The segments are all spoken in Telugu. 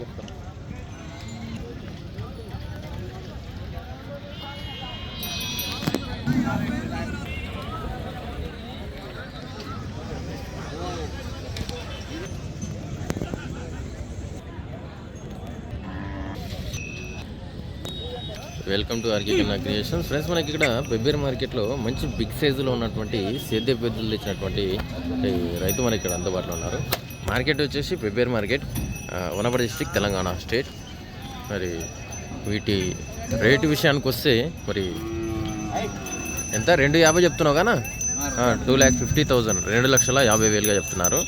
చెప్తాను welcome to RK Kanna creations friends మనకి ఇక్కడ పెబ్బేరు మార్కెట్లో మంచి బిగ్ సైజులో ఉన్నటువంటి సేద్య పెద్దలు తెచ్చినటువంటి రైతు మనకి ఇక్కడ అందుబాటులో ఉన్నారు. మార్కెట్ వచ్చేసి Pebbair market Wanaparthy district Telangana state మరి వీటి రేటు విషయానికి వస్తే మరి ఎంత? రెండు యాభై చెప్తున్నావు కదా? టూ ల్యాక్ ఫిఫ్టీ థౌజండ్ రెండు లక్షల యాభై వేలుగా చెప్తున్నారు.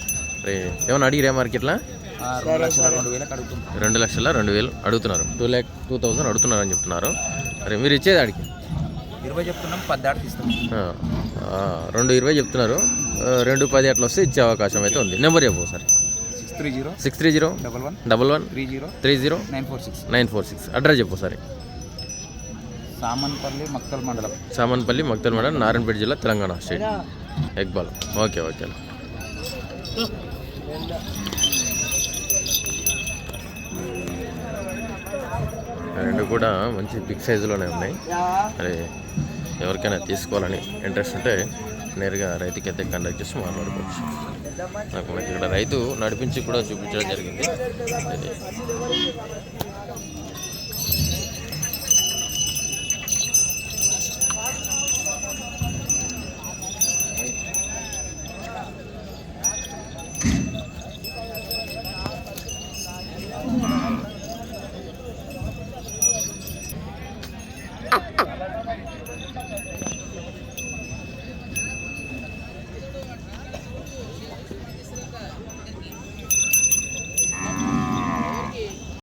మరి ఏమైనా అడిగిరా మార్కెట్లో రెండు లక్షల రెండు వేలు అడుగుతున్నారు. టూ ల్యాక్ టూ థౌజండ్ అడుగుతున్నారు అని చెప్తున్నారు. మరి మీరు ఇచ్చేది అడిగి ఇరవై చెప్తున్నాం ఆ, ఆ, రెండు ఇరవై చెప్తున్నారు. రెండు పది అట్లా వస్తే ఇచ్చే అవకాశం అయితే ఉంది. నెంబర్ చెప్పు sir three zero six three zero double one double one three zero three zero nine four six nine four six. Address చెప్పు సార్ సామన్పల్లి మక్కల్ మండలం. సామన్పల్లి మక్తల్ మేడం నారాయణపేట జిల్లా Telangana state. Iqbal okay okay. రెండు కూడా మంచి బిగ్ సైజులోనే ఉన్నాయి. మరి ఎవరికైనా తీసుకోవాలని ఇంట్రెస్ట్ ఉంటే నేరుగా రైతుకి అయితే కండక్ట్ చేసి మాట్లాడుకోవచ్చు నాకు మనకి ఇక్కడ రైతు నడిపించి కూడా చూపించడం జరిగింది.